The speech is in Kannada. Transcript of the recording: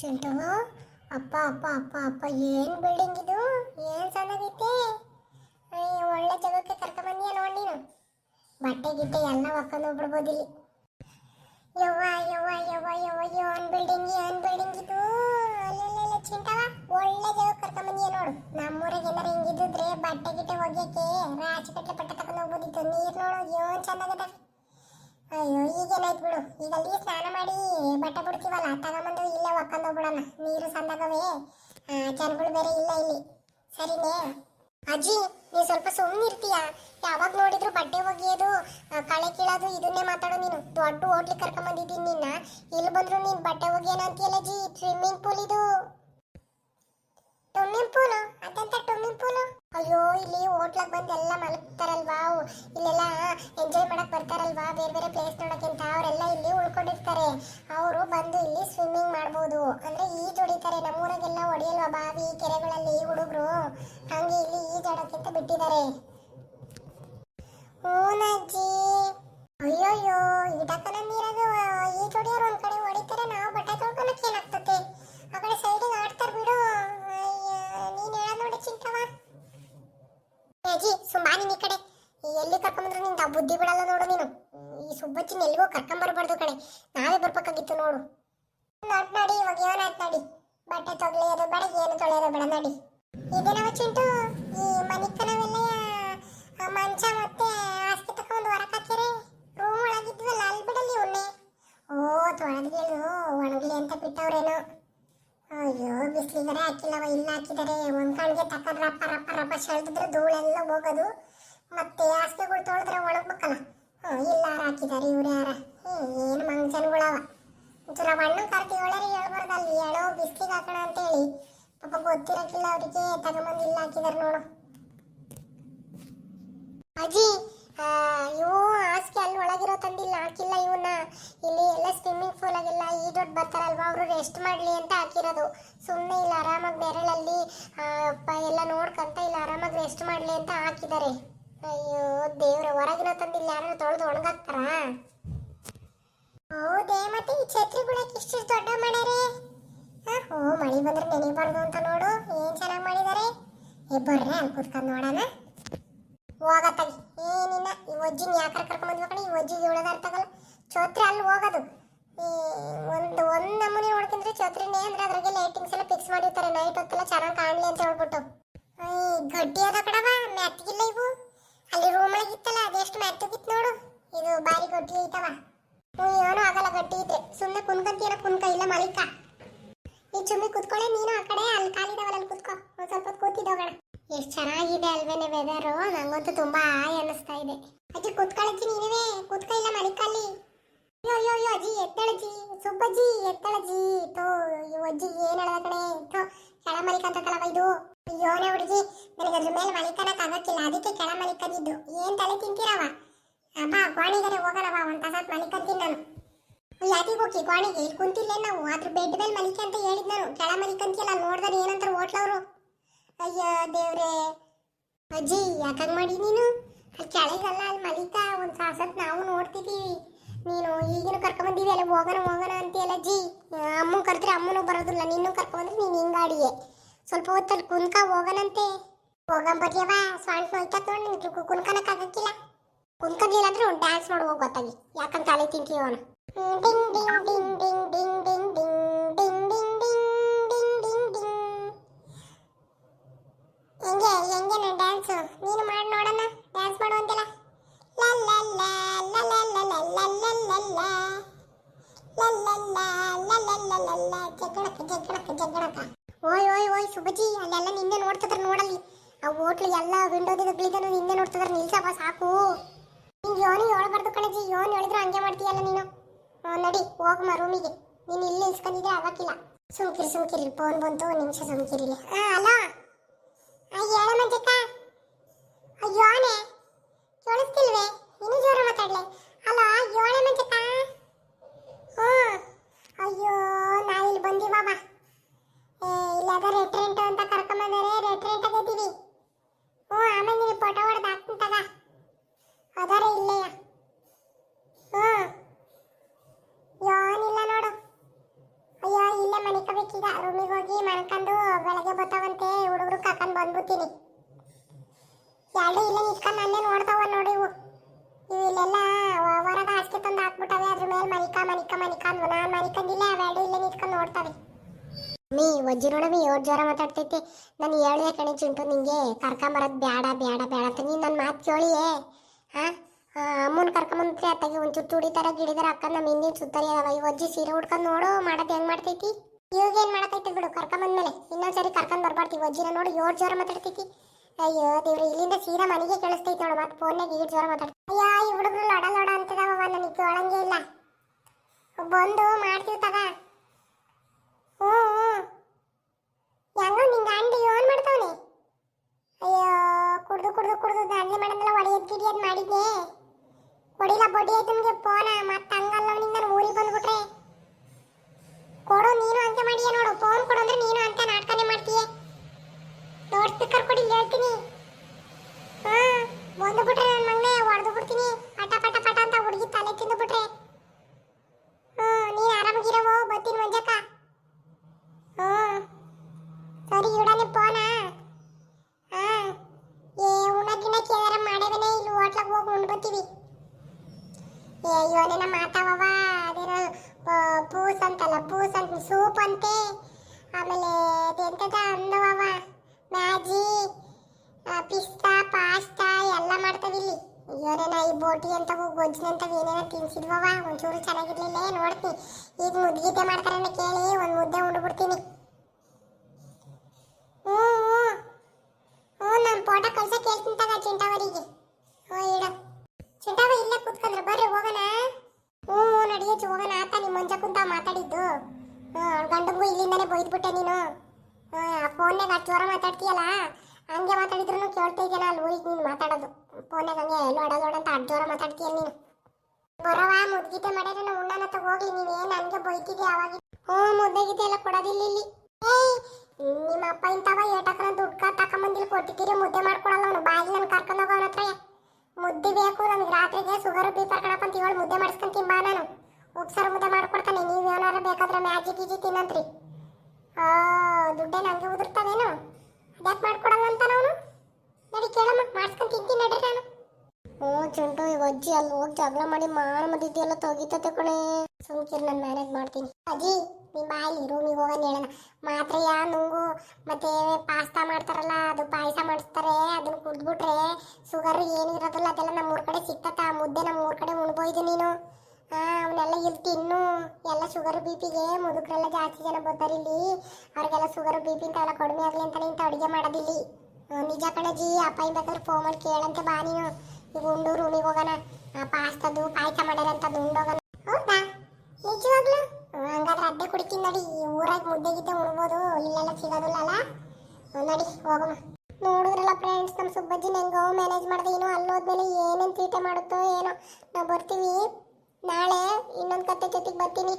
ಚಿಂಟು, ಅಪ್ಪ ಅಪ್ಪ ಅಪ್ಪ ಅಪ್ಪ, ಏನು ಬಿಲ್ಡಿಂಗ್ ಇದು? ಏನು ಸಣ್ಣದೈತೆ ಒಳ್ಳೆ ಜಾಗಕ್ಕೆ ಕರ್ಕೊಂಬಂದಿಯ ನೋಡಿ ನೀನು? ಬಟ್ಟೆ, ಗಿಟ್ಟೆ ಎಲ್ಲ ಒಕ್ಕೊಂಡು ಹೋಗ್ಬಿಡ್ಬೋದು ಇಲ್ಲಿ. ಯವ್ವ ಯವ್ವ ಯವ್ವ ಯವ್ವ, ಏನ್ ಬಿಲ್ಡಿಂಗ್ ಏನ್ ಬಿಲ್ಡಿಂಗ್ ಇದು? ಅಲ್ಲೆಲ್ಲ ಚಿಂಟವ ಒಳ್ಳೆ ಜಾಗ ಕರ್ಕೊಂಬಂದಿಯ ನೋಡು. ನಮ್ಮೂರಿಗೆ ಏನಾರ ಹಿಂಗಿದ್ರೆ ಬಟ್ಟೆ, ಗಿಟ್ಟೆ ಒಗ್ಯಕ್ಕೆ ರಾಚಿ ಕಟ್ಲೆ ಬಟ್ಟೆ ತಗೊಂಡು ಹೋಗ್ಬೋದಿತ್ತು. ನೀರು ನೋಡು, ಏನ್ ಚೆನ್ನಾಗದ. ಅಯ್ಯೋ, ಈಗೇನಾಯ್ತು ಬಿಡು. ಈಗ ಅಲ್ಲಿ ಸ್ನಾನ ಮಾಡಿ ಬಟ್ಟೆ ಬಿಡ್ತೀವಲ್ಲ ತಗೊಂಬಂದು ಇಲ್ಲೇ ಒಕ್ಕೊಂಡು ಹೋಗ್ಬಿಡೋಣ. ನೀರು ಸಂದಾಗವೇ ಜನಗಳು ಬೇರೆ ಇಲ್ಲ ಇಲ್ಲಿ. ಸರಿನೇ? ಅಜ್ಜಿ, ನೀ ಸ್ವಲ್ಪ ಸುಮ್ಮನೆ ಇರ್ತೀಯ? ಯಾವಾಗ ನೋಡಿದ್ರು ಬಟ್ಟೆ ಒಗೆಯೋದು ಕಳೆ ಕೀಳೋದು, ಇದನ್ನೇ ಮಾತಾಡೋ ನೀನು. ದೊಡ್ಡ ಹೋಟ್ಲಿಗೆ ಕರ್ಕೊಂಬಂದಿದ್ದೀನಿ ನಿನ್ನ. ಇಲ್ಲಿ ಬಂದ್ರು ನೀನು ಬಟ್ಟೆ ಒಗೆಯೋಣ ಅಂತೀಯಲ್ಲ ಅಜ್ಜಿ? ಸ್ವಿಮ್ಮಿಂಗ್ ಪೂಲ್ ಇದು. ಹೋಟ್ಲಾಗ ಬಂದು ಎಲ್ಲ ಮಲಗ್ತಾರಲ್ವಾ ಇಲ್ಲೆಲ್ಲ ಎಂಜಾಯ್ ಮಾಡಕ್ ಬರ್ತಾರಲ್ವಾ, ಬೇರೆ ಬೇರೆ ಪ್ಲೇಸ್ ನೋಡಕ್ಕಿಂತ ಅವರೆಲ್ಲ ಇಲ್ಲಿ ಉಳ್ಕೊಂಡಿರ್ತಾರೆ. ಅವರು ಬಂದು ಇಲ್ಲಿ ಸ್ವಿಮ್ಮಿಂಗ್ ಮಾಡ್ಬೋದು. ಅಂದ್ರೆ ಈಜು ಹೊಡಿತಾರೆ. ನಮ್ಮೂರಾಗೆಲ್ಲ ಹೊಡಿಯಲ್ವಾ ಬಾವಿ, ಕೆರೆಗಳಲ್ಲಿ ಹುಡುಗರು? ಹಂಗೆ ಇಲ್ಲಿ ಈಜಾಡೋಕ್ಕಿಂತ ಬಿಟ್ಟಿದ್ದಾರೆ. ಹೂನಜ್ಜಿ ಅಯ್ಯೋಯ್ಯೋ ಇದಕ್ಕನ ನೀರಾಗ ಈ ಹೊಡಿಯೋರು ಒಂದ್ ಕಡೆ ಹೊಡಿತಾರೆ. ನಾವು ಬಟ್ಟೆ ತೊಳ್ಕೊಳಕ್ ಏನಾಗ್ತತೆ? ಆ ಕಡೆ ಸೈಡಿಗೆ ಆಡ್ತಾರ ಬಿಡು ಅಯ್ಯ, ನೀನ್ ಹೇಳೋದ್ ನೋಡಿ ಚಿಂತವ ಅಜ್ಜಿ, ಸುಮ್ಮನೆ ಈ ಕಡೆ. ಎಲ್ಲಿ ಕರ್ಕೊಂಬಂದ್ರು ಬಂದ್ರು ಆ ಬುದ್ಧಿ ಬಿಡಲ್ಲ ನೋಡು ನೀನು. ಈ ಸುಬ್ಬಚ್ಚಿನ ಎಲ್ಲಿಗೋ ಕರ್ಕೊಂಬರ್ಬಾರ್ದು ಕಣೆ. ನಾವೇ ಬರ್ಬೇಕಾಗಿತ್ತು ನೋಡು. ನಾಟ್ ನಡಿ, ಇವಾಗ ಏನಾಯ್ತು ನಡಿ? ಬಟ್ಟೆ ತೊಗೊಳಿಯೋದು ಬೇಡ ಏನು ತೊಳೆಯೋದು ಬೇಡ ನಡಿ. ಇದೇನವ ಚಿಂಟು ಈ ಮನಿಕ ನಾವೆಲ್ಲ ಆ ಮಂಚ ಮತ್ತೆ ಹಾಸಿಗೆ ತಗೊಂಡು ಹೊರಗೆ ಹಾಕಿರಿ ರೂಮ್ ಒಳಗಿದ್ವಲ್ಲ ಅಲ್ಲಿ ಬಿಡಲಿ ಉಣ್ಣೆ ಓ ತೊಳೆದ್ಗೇಳು ಒಣಗ್ಲಿ ಅಂತ ಬಿಟ್ಟವ್ರೇನೋ ಬಿಸ್ಲಿಗರೆ ಹಾಕಿಲ್ಲವ, ಇಲ್ಲ ಹಾಕಿದ್ದಾರೆ ಒಂದ್ ಕಣ್ಗೆ ತಕ್ಕ ರಪ್ಪ ರಪ್ಪ ರಪ್ಪ ಸೆಳೆದಿದ್ರೆ ಧೂಳೆಲ್ಲ ಹೋಗೋದು. ಮತ್ತೆ ಹಾಸಿಗೆಗಳು ತೊಳೆದ್ರೆ ಒಣಗ್ಬೇಕಲ್ಲ ಹ್ಞೂ ಇಲ್ಲ ಯಾರು ಹಾಕಿದ್ದಾರೆ ಇವ್ರು ಯಾರ? ಏನು ಮಂಗಜನ್ಗಳವ. ಒಂಚೂರ ಹಣ್ಣು ಕರ್ತಿ ಹೇಳರಿ ಹೇಳ್ಬಾರ್ದಲ್ಲಿ ಹೇಳೋ ಬಿಸ್ಲಿಗೆ ಹಾಕೋಣ ಅಂತೇಳಿ. ಪಾಪ ಗೊತ್ತಿರಕ್ಕಿಲ್ಲ ಅವರಿಗೆ. ತಗೊಂಬಂದು ಇಲ್ಲ ಹಾಕಿದಾರೆ ನೋಡು. ಅಜ್ಜಿ ಇವು ಹಾಸಿಗೆ ಅಲ್ಲಿ ಒಳಗಿರೋ ತಂದಿಲ್ಲ ಹಾಕಿಲ್ಲ ಇವನ್ನ ಇಲ್ಲಿ ಎಲ್ಲ ಸ್ವಿಮ್ಮಿಂಗ್ ಪೂಲಾಗೆಲ್ಲ ಈ ದೊಡ್ಡ ಬರ್ತಾರಲ್ವ, ಅವರು ರೆಸ್ಟ್ ಮಾಡಲಿ ಅಂತ ಹಾಕಿರೋದು. ಸುಮ್ಮನೆ ಇಲ್ಲ ಆರಾಮಾಗಿ ನೆರಳಲ್ಲಿ ಎಲ್ಲ ನೋಡ್ಕೊಂತ ಇಲ್ಲ ಆರಾಮಾಗಿ ರೆಸ್ಟ್ ಮಾಡಲಿ ಅಂತ ಹಾಕಿದ್ದಾರೆ. ಅಯ್ಯೋ, ದೇವ್ರ ಹೊರಗಿನ ತಂದಿಲ್ಲ ಯಾರು ತೊಳೆದು ಒಣಗಾಕ್ತಾರ? ಹೌದೇ, ಮತ್ತೆ ಈ ಇಷ್ಟು ದೊಡ್ಡ ಮಾಡ್ಯಾರೆ? ಓ ಮಳೆ ಬಂದ್ರೆ ನೆನಿಬಾರ್ದು ಅಂತ ನೋಡು. ಏನ್ ಚೆನ್ನಾಗಿ ಮಾಡಿದ್ದಾರೆ ಇಬ್ಬರ್ರೆ ಬರ್ರೆ, ಅಲ್ಲಿ ಕೂತ್ಕೊಂಡು ನೋಡೋಣ. ಹೋಗತ್ತಾಗಿ. ಏನಿಲ್ಲ ಈ ಒಜ್ಜಿನ ಯಾಕಾರ ಕರ್ಕೊಂಡು ಕಣೆ ಈ ಒಜ್ಜಿಗೆ ಅರ್ಥ ಆಗಲ್ಲ ಚೋತ್ರಿ ಅಲ್ಲಿ ಹೋಗೋದು. ಈ ಒಂದು ಒಂದು ನಮೂನಿ ನೋಡ್ಕೊಂಡ್ರೆ ಚೋತ್ರಿನೇ ಅಂದ್ರೆ ಅದ್ರಾಗೆ ಲೈಟಿಂಗ್ಸ್ ಎಲ್ಲ ಫಿಕ್ಸ್ ಮಾಡಿರ್ತಾರೆ. ನೈಟ್ ಹೊತ್ತೆಲ್ಲ ಚೆನ್ನಾಗಿ ಕಾಣಲಿ ಅಂತ ಹೇಳ್ಬಿಟ್ಟು. ಈ ಗಡ್ಡಿ ಅದ ಕಡವ ಮೆತ್ತಗಿಲ್ಲ ಇವು. ಅಲ್ಲಿ ರೂಮ್ ಒಳಗೆ ಇತ್ತಲ್ಲ ಅದೆಷ್ಟು ಮೆತ್ತಗಿತ್ತು ನೋಡು. ಇದು ಬಾರಿ ಗಡ್ಡಿ ಐತವ. ಹ್ಞೂ, ಏನೂ ಆಗಲ್ಲ ಗಟ್ಟಿ ಇದ್ರೆ. ಸುಮ್ಮನೆ ಕುನ್ಕಂತೀನ ಕುನ್ಕ ಇಲ್ಲ ಮಲಿಕ. ನೀ ಚುಮ್ಮಿ ಕುತ್ಕೊಳ್ಳೆ, ನೀನು ಆ ಕಡೆ, ಅಲ್ಲಿ ಕಾಲಿದಾವಲ್ಲ ಅಲ್ಲಿ ಕುತ್ಕೊ. ಒಂದು ಸ್ವಲ್ಪ ಕೂತಿದ್ದೋಗೋಣ ಎಷ್ಟು ಚೆನ್ನಾಗಿದೆ ಅಲ್ವೇನೆ ವೆದರು ನಂಗಂತೂ ತುಂಬಾ ಆಯ್ ಅನ್ನಿಸ್ತಾ ಇದೆ. ಅಜ್ಜಿ ಕುತ್ಕೊಳ್ಳಜ್ಜಿ ನೀನೇ ಕುತ್ಕ ಇಲ್ಲ ಮಲಿಕಲ್ಲಿ ಅಯ್ಯೋ ಅಯ್ಯೋ ಅಯ್ಯೋ ಅಜ್ಜಿ ಎತ್ತಳಜ್ಜಿ ಸುಬ್ಬಜ್ಜಿ ಎತ್ತಳಜ್ಜಿ ತೋ ಈ ಅಜ್ಜಿ. ಏನು ಹೇಳ್ದ ಕಣೆ? ತೋ ಕೆಳ ಮಲಿಕಂತಲ್ಲ ಇದು? ಅಯ್ಯೋನೇ ಹುಡುಗಿ, ನನಗೆ ಅದ್ರ ಮೇಲೆ ಮಲಿಕನಕ್ ಆಗಕ್ಕಿಲ್ಲ ಅದಕ್ಕೆ ಕೆಳ ಮಲಿಕದಿದ್ದು ಏನು ತಲೆ ತಿಂತೀರವ? ಅಬ್ಬ ಗೋಣಿಗರೆ ಹೋಗೋಣ ಬಾ ಒಂದ್ ತಾಸತ್ ಮಲಿಕಂತೀನಿ ನಾನು. ಯಾತಿಗೆ ಹೋಗಿ ಗೋಣಿಗೆ. ಇಲ್ಲಿ ಕುಂತಿಲ್ಲ ನಾವು? ಅದ್ರ ಬೆಡ್ ಮೇಲೆ ಮಲಿಕೆ ಅಂತ ಹೇಳಿದ್ ನಾನು. ಕೆಳ ಮಲಿಕಂತಿಯಲ್ಲ ನೋಡ್ದಾರೆ ಏನಂತಾರೆ ಹೋಟ್ಲವ್ರು. ಅಯ್ಯ ದೇವ್ರೆ. ಅಜ್ಜಿ, ಯಾಕಂಗ್ ಮಾಡಿ ನೀನು? ಅಲ್ಲಿ ಕೆಳಗಲ್ಲ ಅಲ್ಲಿ ಮಲಿತಾ. ಒಂದು ಸಾಸತ್ ನಾವು ನೋಡ್ತಿದ್ದೀವಿ ನೀನು ಈಗಿನ ಕರ್ಕೊಂಬಂದಿವಿ ಅಲ್ಲ ಹೋಗೋಣ ಹೋಗೋಣ ಅಂತೀಯಲ್ಲ ಅಜ್ಜಿ? ಅಮ್ಮನ ಕರೆದ್ರೆ ಅಮ್ಮನೂ ಬರೋದಿಲ್ಲ ನೀನು ಕರ್ಕೊಂಬಂದ್ರೆ ನೀನು ಹಿಂಗಾಡಿಯೇ ಸ್ವಲ್ಪ ಹೊತ್ತಲ್ಲಿ ಕುನ್ಕ ಹೋಗೋಣಂತೆ. ಹೋಗಂಬರ್ಯವ ಸ್ವಾಂಟ್ ನೋಯ್ತತ್ ನೋಡಿ ನಿನ್ಗೆ ಕುನ್ಕನಕ್ಕಾಗಕ್ಕಿಲ್ಲ ಕುನ್ಕದಿಲ್ಲ ಅಂದ್ರೆ ಡ್ಯಾನ್ಸ್ ಮಾಡಿ ಹೋಗಿ ಗೊತ್ತಾಗಿ. ಯಾಕಂತ ತಲೆ ತಿಂತೀವನ ಡಿಂಗ್ ಡಿಂಗ್ ಡಿಂಗ್ ಡಿಂಗ್ ಡಿಂಗ್ ಡಿಂಗ್ ಜಗ್ಗಣಕ ಜಗ್ಗಣಕ ಜಗ್ಗಣಕ ಓಯ್ ಓಯ್ ಓಯ್ ಸುಬಜಿ ಅಲ್ಲೆಲ್ಲ ನಿನ್ನೆ ನೋಡ್ತಿದ್ರು ನೋಡಲ್ಲಿ. ಆ ಹೋಟ್ಲು ಎಲ್ಲ ವಿಂಡೋದಿಂದ ಬೀಳ್ತಾನೆ ನಿನ್ನೆ ನೋಡ್ತಿದ್ರು. ನಿಲ್ಸಪ್ಪ, ಸಾಕು. ನಿಂಗೆ ಯೋನಿ ಹೇಳ್ಬಾರ್ದು ಕಣಜಿ ಯೋನಿ ಹೇಳಿದ್ರು ಹಂಗೆ ಮಾಡ್ತೀಯಲ್ಲ ನೀನು. ನಡಿ ಹೋಗಮ್ಮ ರೂಮಿಗೆ. ನೀನು ಇಲ್ಲಿ ನಿಲ್ಸ್ಕೊಂಡಿದ್ರೆ ಆಗಕ್ಕಿಲ್ಲ. ಸುಮ್ಕಿರಿ ಸುಮ್ಕಿರಿ, ಫೋನ್ ಬಂತು ಒಂದು ನಿಮಿಷ ಸುಮ್ಕಿರಿಲಿ ಹಾ, ಅಲೋ. ಹೇಳ ಮಂಜಕ್ಕ ಅಯ್ಯೋನೆ ಕೇಳಿಸ್ತಿಲ್ವೇ? ಇನ್ನು ಜೋರ ಮಾತಾಡ್ಲೆ. ಅಲೋ ಯೋಳೆ ಮಂಜಕ್ಕ ಹ್ಞೂ ಅಯ್ಯೋ, ನಾ ಇಲ್ಲಿ ಬಂದಿ ಬಾಬಾ. ಏ, ಇಲ್ಲ ಅದ ರೆಟ್ರೆಂಟ್ ಅಂತ ಕರ್ಕೊಂಬಂದರೆ ರೆಟ್ರೆಂಟ್ ಆಗೈತೀವಿ ಹ್ಞೂ ಆಮೇಲೆ ನೀವು ಫೋಟೋ ಹೊಡೆದು ಹಾಕ್ತೀನಿ ತಗ. ಅದಾರ ಇಲ್ಲೆಯ? ಹ್ಞೂ ಯಾನಿಲ್ಲ ನೋಡು. ಅಯ್ಯೋ, ಇಲ್ಲ ಮನಿಕಬೇಕೀಗ ರೂಮಿಗೆ ಹೋಗಿ ಮನ್ಕೊಂಡು ಬೆಳಗ್ಗೆ ಬರ್ತಾವಂತೆ, ಹುಡುಗರು ಕರ್ಕೊಂಡು ಬಂದ್ಬಿಡ್ತೀನಿ. ಎರಡು ಇಲ್ಲೇ ನಿಂತ್ಕೊಂಡು ನನ್ನೇ ನೋಡ್ತಾವ ನೋಡಿ ಇವು ಇವು ಇಲ್ಲೆಲ್ಲ ಹೊರಗೆ ಹಾಸಿಗೆ ತಂದು ಹಾಕ್ಬಿಟ್ಟವೆ, ಅದ್ರ ಮೇಲೆ ಮನಿಕ ಮನಿಕ ಮನಿಕ ಅಂದ್ವು. ನಾನು ಮನಿಕಂದಿಲ್ಲ ಅವೆರಡು ಇಲ್ಲೇ ನಿಂತ್ಕೊಂಡು ನೋಡ್ತವೆ. ಮೀ ವಜ್ಜಿ ನೋಡಮಿ ಏಳು ಜ್ವರ ಮಾತಾಡ್ತೈತಿ. ನಾನು ಹೇಳ್ದೆ ಕಣೆ ಚಿಂಟು, ನಿಂಗೆ ಕರ್ಕೊಂಬರೋದು ಬೇಡ ಬೇಡ ಬೇಡ ಅಂತ. ನೀನು ನನ್ನ ಮಾತು ಕೇಳಿಯೇ? ಹಾಂ ಅಮ್ಮನ ಕರ್ಕೊಂಬಂದ್ರೆ ಅತ್ತಾಗೆ ಒಂಚೂರು ತುಡಿತಾರ ಗಿಡಿದಾರ ಅಕ್ಕ ನಮ್ಮ ಹಿಂದಿನ ಸುತ್ತರಿ ಅದಾವ. ಈ ವಜ್ಜಿ ಸೀರೆ ಉಟ್ಕೊಂಡು ನೋಡು, ಮಾಡೋದು ಹೆಂಗೆ ಮಾಡ್ತೈತಿ? ಇವಾಗ ಏನು ಮಾಡತೈತಿ ಬಿಡು, ಕರ್ಕೊಂಬಂದ್ಮೇಲೆ. ಇನ್ನೊಂದ್ಸರಿ ಕರ್ಕೊಂಡು ಬರ್ಬಾರ್ತಿ ವಜ್ಜಿನ ನೋಡು, ಏಳು ಜ್ವರ ಮಾತಾಡ್ತೈತಿ. ಅಯ್ಯೋ, ದೇವ್ರಿ, ಇಲ್ಲಿಂದ ಸೀದಾ ಮನೆಗೆ ಕಳಿಸ್ತೈತೆ ನೋಡು, ಮತ್ತೆ ಫೋನ್ನಾಗ ಈಗ ಜ್ವರ ಮಾತಾಡ್ತಿ. ಅಯ್ಯೋ ಈ ಹುಡುಗರು ಲೊಡ ಲೊಡ ಅಂತದವ ನನಗೆ ಕೇಳಂಗೆ ಇಲ್ಲ. ಬಂದು ಮಾಡ್ತೀವಿ ತಗ. ಹ್ಞೂ ಹೆಂಗೋ ನಿಂಗೆ ಅಂಡಿ ಏನ್ ಮಾಡ್ತಾವನೆ? ಅಯ್ಯೋ, ಕುಡ್ದು ಕುಡ್ದು ಕುಡ್ದು ದಾಂಧಲೆ ಮಾಡಂದಲ್ಲ, ಒಡೆಯದ್ ಗಿಡಿಯದ್ ಮಾಡಿದ್ನೆ. ಹೊಡಿಲ ಬಡ್ಡಿ ಆಯ್ತು ನಿಮಗೆ ಫೋನ, ಮತ್ತೆ ಹಂಗಲ್ಲ ನಿಂಗೆ ನಾನು ಊರಿಗೆ ಬಂದ್ಬಿಟ್ರೆ. ಕೊಡು, ನೀನು ಅಂತ ಮಾಡಿಯ ನೋಡು, ಫೋನ್ ಕೊಡು ಅಂದ್ರೆ ನೀನು ಅಂತ ನಾಟಕನೇ ಮಾಡ್ತೀಯ. ಲೌಡ್ ಸ್ಪೀಕರ್ ಕೊಡಿ ಹೇಳ್ತೀನಿ. ಹಾ ಒಂದು ಬಿಟ್ರೆ ನನ್ನ ಮಗನೇ ಹೊಡೆದು ಬಿಡ್ತೀನಿ. ಪಟ ಪಟ ಪಟ ಅಂತ ಹುಡುಗಿ ತಲೆ ತಿಂದು ಬಿಟ್ರೆ. ಹ್ಞೂ ನೀನು ಆರಾಮಾಗಿರವೋ ಬರ್ತೀನಿ ಮಂಜಕ್ಕ. ಹ್ಞೂ ಸರಿ ಇಡನೆ ಫೋನ ಹಾ, ಏ ಉಣಗಿನ ಕೇದಾರ ಮಾಡೇವನೆ ಇಲ್ಲಿ ಹೋಟ್ಲಾಗ ಹೋಗಿ ಉಣ್ಬತ್ತೀವಿ. ಏ ಇವನೇನ ಮಾತಾವವ ಅದೇನೋ ಪೂಸ್ ಅಂತಲ್ಲ, ಪೂಸ್ ಅಂತ, ಸೂಪ್ ಅಂತೆ. ಆಮೇಲೆ, ಅದೆಂತದ ಅಂದವವ ಮ್ಯಾಗಿ ಪಿಸ್ತಾ, ಪಾಸ್ತಾ ಎಲ್ಲ ಮಾಡ್ತಾವಿಲ್ಲಿ ಇವನೇನ ಈ ಬೋಟಿ ಅಂತ ಗೊಜ್ಜಿನಂತ ಏನೇನ ತಿನ್ಸಿದ್ವವ ಒಂಚೂರು ಚೆನ್ನಾಗಿರ್ಲಿಲ್ಲ ನೋಡ್ತೀನಿ ಈಗ ಮಾಡ್ತಾರೆ ಮಾಡ್ತಾರನ್ನ ಕೇಳಿ ಒಂದು ಮುದ್ದೆ ಉಂಡ್ಬಿಡ್ತೀನಿ ಹ್ಞೂ ಹ್ಞೂ. ಹ್ಞೂ ನಮ್ಮ ಫೋಟೋ ಕಳ್ಸೋ ಕೇಳ್ತೀನಿ ತಗ ಚಿಂಟಾವರಿಗೆ ಹ್ಞೂ ಇಡ. ಚಿಂಟಾವ ಇಲ್ಲೇ ಕೂತ್ಕೊಂಡ್ರೆ ಬರ್ರಿ, ಹೋಗೋಣ. ಹ್ಞೂ ಹ್ಞೂ ನಡಿಯಚ್ಚು ಹೋಗೋಣ. ಆತ ನಿಮ್ಮ ಮಂಜ ಕುಂತ ಮಾತಾಡಿದ್ದು. ಹ್ಞೂ ಗಂಡಂಗೂ ಇಲ್ಲಿಂದಾನೆ ಬೈದ್ಬಿಟ್ಟೆ ನೀನು. ಫೋನ್ಯಾಗ ಅಷ್ಟು ಜೋರ ಮಾತಾಡ್ತೀಯಲ್ಲ, ಹಂಗೆ ಮಾತಾಡಿದ್ರು ಕೇಳ್ತಾ ಇದ್ದೇನೆ ಅಲ್ವೋ ಈಗ ನೀನು ಮಾತಾಡೋದು. ಫೋನ್ನಾಗ ಹಂಗೆ ಎಲ್ಲೋ ಅಡೋದೋಡ ಅಂತ ಅಷ್ಟು ಜೋರ ಮಾತಾಡ್ತೀಯ ನೀನು. ಬರವ ಮುದ್ಗಿತೆ ಮಾಡ್ಯಾರ ನಾವು ಉಣ್ಣನ ಹೋಗ್ಲಿ ನೀವೇನು ನನಗೆ ಬೈತಿದ್ದೆ ಅವಾಗ? ಹ್ಞೂ ಮುದ್ದೆ ಗಿದ್ದೆ ಎಲ್ಲ ಕೊಡೋದಿಲ್ಲ ಇಲ್ಲಿ. ನಿಮ್ಮ ಅಪ್ಪ ಇಂತವ ಏಟಕ್ಕನ ದುಡ್ಡು ತಕೊಂಬಂದಿಲ್ಲ, ಕೊಟ್ಟಿದ್ದೀರಿ, ಮುದ್ದೆ ಮಾಡ್ಕೊಡಲ್ಲ ಅವನು. ಬಾಯಿ ನಾನು ಕರ್ಕೊಂಡು ಹೋಗೋ ಹತ್ರ. ಮುದ್ದೆ ಬೇಕು, ನನಗೆ ರಾತ್ರಿಗೆ ಶುಗರ್ ಬಿ ಕರ್ಕಣಪ್ಪ ಅಂತ ಇವಳು ಮುದ್ದೆ ಮಾಡಿಸ್ಕೊಂತೀನಿ ಬಾ ನಾನು. ಉಪ್ಸಾರು ಮುದ್ದೆ ಮಾಡ್ಕೊಡ್ತಾನೆ, ನೀವು ಏನಾರ ಬೇಕಾದ್ರೆ ಮ್ಯಾಜಿ ಗೀಜಿ ತಿನ್ನಂತ್ರಿ. ದುಡ್ಡೇ ನನಗೆ ಉದುರ್ತಾವೇನು ಅದ್ಯಾಕೆ ಮಾಡ್ಕೊಡಲ್ಲ ಅಂತ ಅವನು? ನಡಿ ಕೇಳಮ್ಮ, ಮಾಡ್ಸ್ಕೊಂಡು ತಿಂತೀನಿ ನಡ್ರಿ ನಾನು. ಹ್ಞೂ ಚುಂಟು ಈ ಅಜ್ಜಿ ಅಲ್ಲಿ ಹೋಗಿ ಜಗಳ ಮಾಡಿ ಮಾಡ ಮದಿದ್ದೆಲ್ಲ ತೊಗಿತತೆ ಕಣೆ. ಸುಮ್ಕಿರ್ ನಾನು ಮ್ಯಾನೇಜ್ ಮಾಡ್ತೀನಿ. ಅಜ್ಜಿ ನಿಮ್ಮ ಬಾಯಿ ರೂಮಿಗೆ ಹೋಗೋಣ ಹೇಳೋಣ. ಮಾತ್ರೆ ಯಾ, ನುಂಗು, ಮತ್ತೆ ಪಾಸ್ತಾ ಮಾಡ್ತಾರಲ್ಲ, ಅದು ಪಾಯಸ ಮಾಡಿಸ್ತಾರೆ, ಅದನ್ನ ಕುಡ್ದ್ಬಿಟ್ರೆ ಶುಗರ್ ಏನಿರೋದಿಲ್ಲ ಅದೆಲ್ಲ ನಮ್ಮ ಊರ್ ಕಡೆ ಸಿಕ್ತತ್ತ ಮುದ್ದೆ ನಮ್ಮ ಊರ್ ಕಡೆ ಉಣ್ಬೋಯ್ದು ನೀನು. ಅವನ್ನೆಲ್ಲ ಇಲ್ಲಿ ತಿನ್ನು ಎಲ್ಲ ಶುಗರ್ ಬಿ ಪಿಗೆ ಮುದುಕರೆಲ್ಲ ಜಾಸ್ತಿ ಜನ ಬರ್ತಾರೆ ಇಲ್ಲಿ. ಅವ್ರಿಗೆಲ್ಲ ಶುಗರ್ ಬಿ ಪಿ ಇಂತೆಲ್ಲ ಕಡಿಮೆ ಆಗಲಿ ಅಂತ ಇಂಥ ಅಡುಗೆ ಮಾಡೋದಿಲ್ಲಿ ನಿಜ ಕಣಜಿ ಅಪ್ಪ ಹಿಂಗ್ ಬೇಕಾದ್ರೆ ಫೋನ್ ಮಾಡಿ ಕೇಳಂತೆ ಬಾ ನೀನು. ಈಗ ಉಂಡು ರೂಮಿಗೆ ಹೋಗೋಣ. ಪಾಸ್ತದು ಪಾಯಸ ಮಾಡ್ಯಾರ ಅಂತ ಅದು ಉಂಡೋಗೋಣ ಹೌದಾ? ನಿಜವಾಗ್ಲು? ಹಂಗಾದ್ರೆ ಅಡ್ಡೆ ಕುಡಿತೀನಿ ನೋಡಿ. ಊರಾಗ ಮುದ್ದೆ ಗಿದ್ದೆ ಉಣ್ಬೋದು. ಇಲ್ಲೆಲ್ಲ ಸಿಗೋದಿಲ್ಲ ನೋಡಿ ನಡಿ, ಹೋಗೋಣ. ನೋಡಿದ್ರಲ್ಲ ಫ್ರೆಂಡ್ಸ್ ನಮ್ಮ ಸುಬ್ಬಜ್ಜಿ ಹೆಂಗೋ ಮ್ಯಾನೇಜ್ ಮಾಡಿದೆ. ಏನೋ ಅಲ್ಲೋದ್ಮೇಲೆ ಏನೇನು ತೀಟೆ ಮಾಡುತ್ತೋ ಏನೋ. ನಾವು ಬರ್ತೀವಿ. ನಾಳೆ ಇನ್ನೊಂದು ಕತೆ ಜೊತೆಗೆ ಬರ್ತೀನಿ.